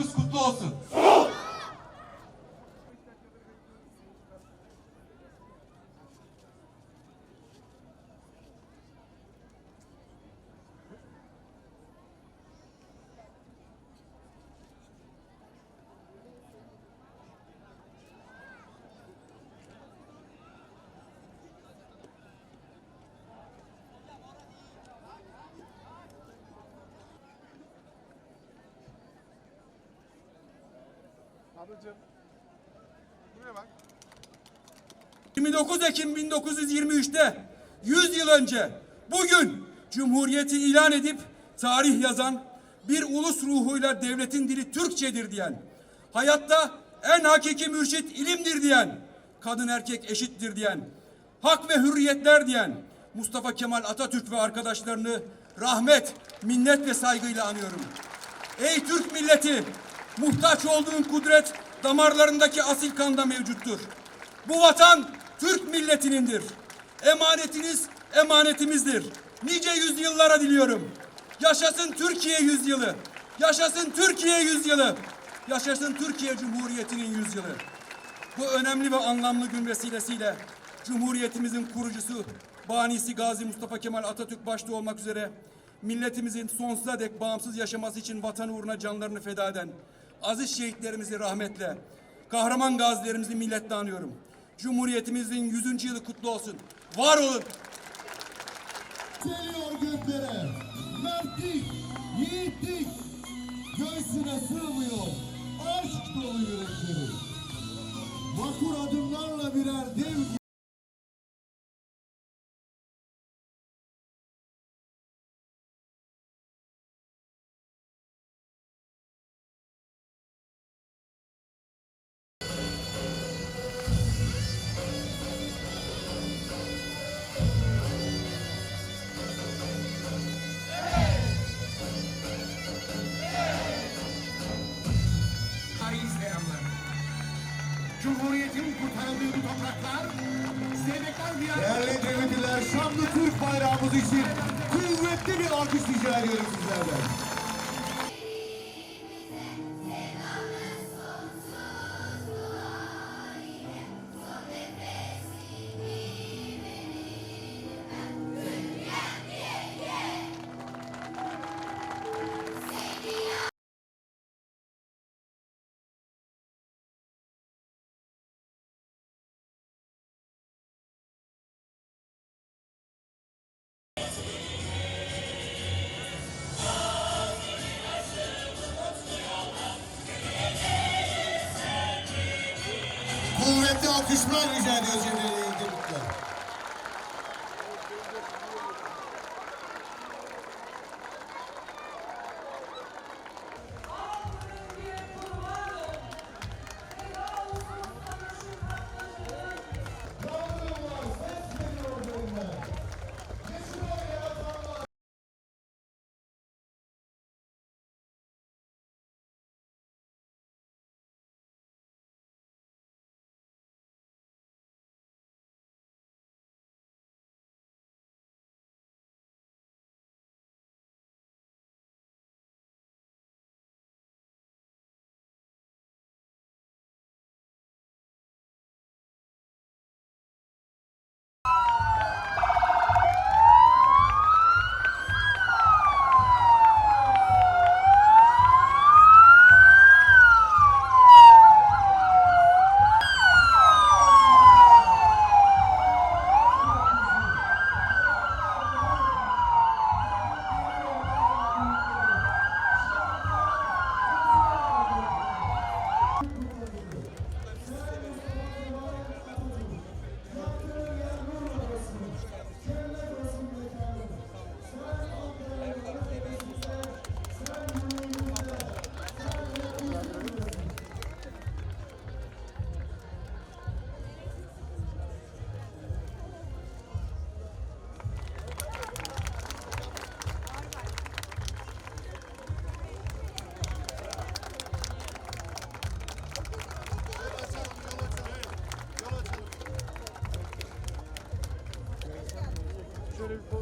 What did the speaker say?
Bayramımız kutlu olsun. Ablacığım. Buraya bak. 29 Ekim 1923'te 100 yıl önce bugün Cumhuriyeti ilan edip tarih yazan bir ulus ruhuyla devletin dili Türkçedir diyen, hayatta en hakiki mürşit ilimdir diyen, kadın erkek eşittir diyen, hak ve hürriyetler diyen Mustafa Kemal Atatürk ve arkadaşlarını rahmet, minnet ve saygıyla anıyorum. Ey Türk milleti! Muhtaç olduğun kudret damarlarındaki asil kanda mevcuttur. Bu vatan Türk milletinindir. Emanetiniz emanetimizdir. Nice yüzyıllara diliyorum. Yaşasın Türkiye yüzyılı. Yaşasın Türkiye yüzyılı. Yaşasın Türkiye Cumhuriyeti'nin yüzyılı. Bu önemli ve anlamlı gün vesilesiyle Cumhuriyetimizin kurucusu Banisi Gazi Mustafa Kemal Atatürk başta olmak üzere milletimizin sonsuza dek bağımsız yaşaması için vatan uğruna canlarını feda eden aziz şehitlerimizi rahmetle, kahraman gazilerimizi milletle anıyorum. Cumhuriyetimizin 100. yılı kutlu olsun. Var olun. Geliyor göklere. Mertlik, yiğitlik. Göğsüne sığmıyor. Aşk dolu yürekleri. Vakur adımlarla birer dev Kurtarıldığı bu topraklar, Zeynepler Diyarı... Değerli devletliler, şanlı Türk bayrağımız için kuvvetli bir alkış rica ediyorum sizlerden. kuvvetli alkışlar rica ediyoruz yemeğe.